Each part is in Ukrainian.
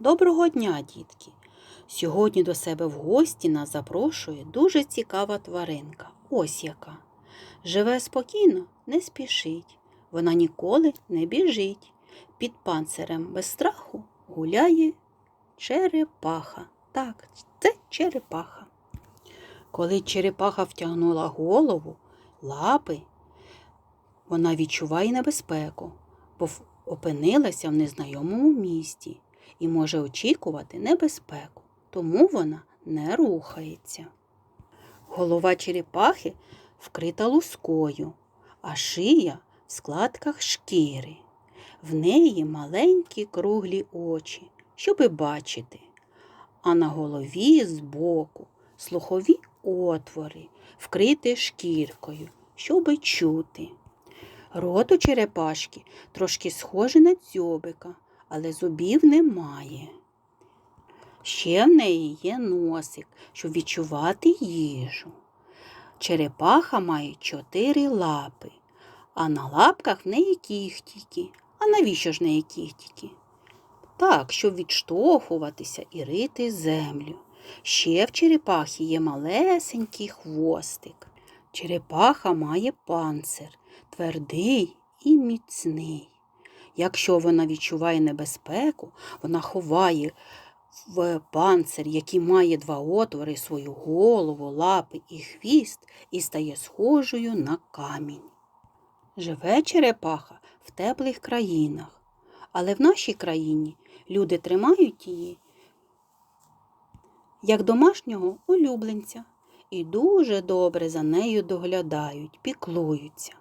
Доброго дня, дітки! Сьогодні до себе в гості нас запрошує дуже цікава тваринка. Ось яка. Живе спокійно, не спішить. Вона ніколи не біжить. Під панцирем без страху гуляє черепаха. Так, це черепаха. Коли черепаха втягнула голову, лапи, вона відчуває небезпеку, бо опинилася в незнайомому місті і може очікувати небезпеку, тому вона не рухається. Голова черепахи вкрита лускою, а шия в складках шкіри. В неї маленькі круглі очі, щоби бачити, а на голові збоку слухові отвори, вкриті шкіркою, щоби чути. Рот у черепашки трошки схожий на дзьобика, але зубів немає. Ще в неї є носик, щоб відчувати їжу. Черепаха має чотири лапи, а на лапках в неї кіхтіки. А навіщо ж неї кіхтіки? Так, щоб відштовхуватися і рити землю. Ще в черепахі є малесенький хвостик. Черепаха має панцир, твердий і міцний. Якщо вона відчуває небезпеку, вона ховає в панцир, який має два отвори, свою голову, лапи і хвіст, і стає схожою на камінь. Живе черепаха в теплих країнах, але в нашій країні люди тримають її як домашнього улюбленця і дуже добре за нею доглядають, піклуються.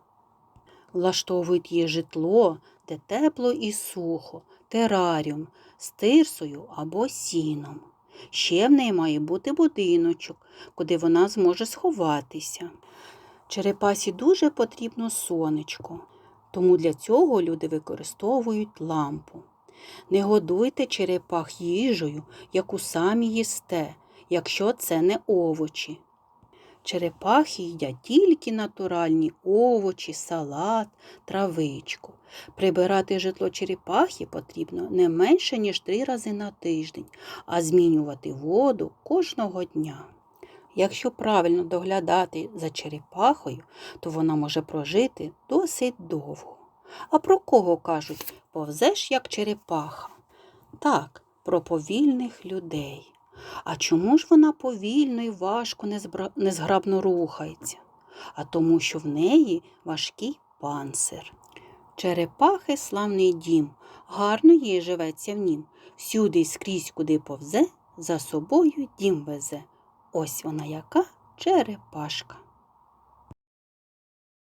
Влаштовують їй житло, де тепло і сухо, тераріум з тирсою або сіном. Ще в неї має бути будиночок, куди вона зможе сховатися. Черепасі дуже потрібно сонечко, тому для цього люди використовують лампу. Не годуйте черепах їжею, яку самі їсте, якщо це не овочі. Черепахи їдять тільки натуральні овочі, салат, травичку. Прибирати житло черепахи потрібно не менше, ніж три рази на тиждень, а змінювати воду кожного дня. Якщо правильно доглядати за черепахою, то вона може прожити досить довго. А про кого кажуть, повзеш як черепаха? Так, про повільних людей. А чому ж вона повільно і важко незграбно рухається? А тому, що в неї важкий панцир. Черепахи славний дім, гарно їй живеться в нім. Всюди й скрізь, куди повзе, за собою дім везе. Ось вона яка черепашка.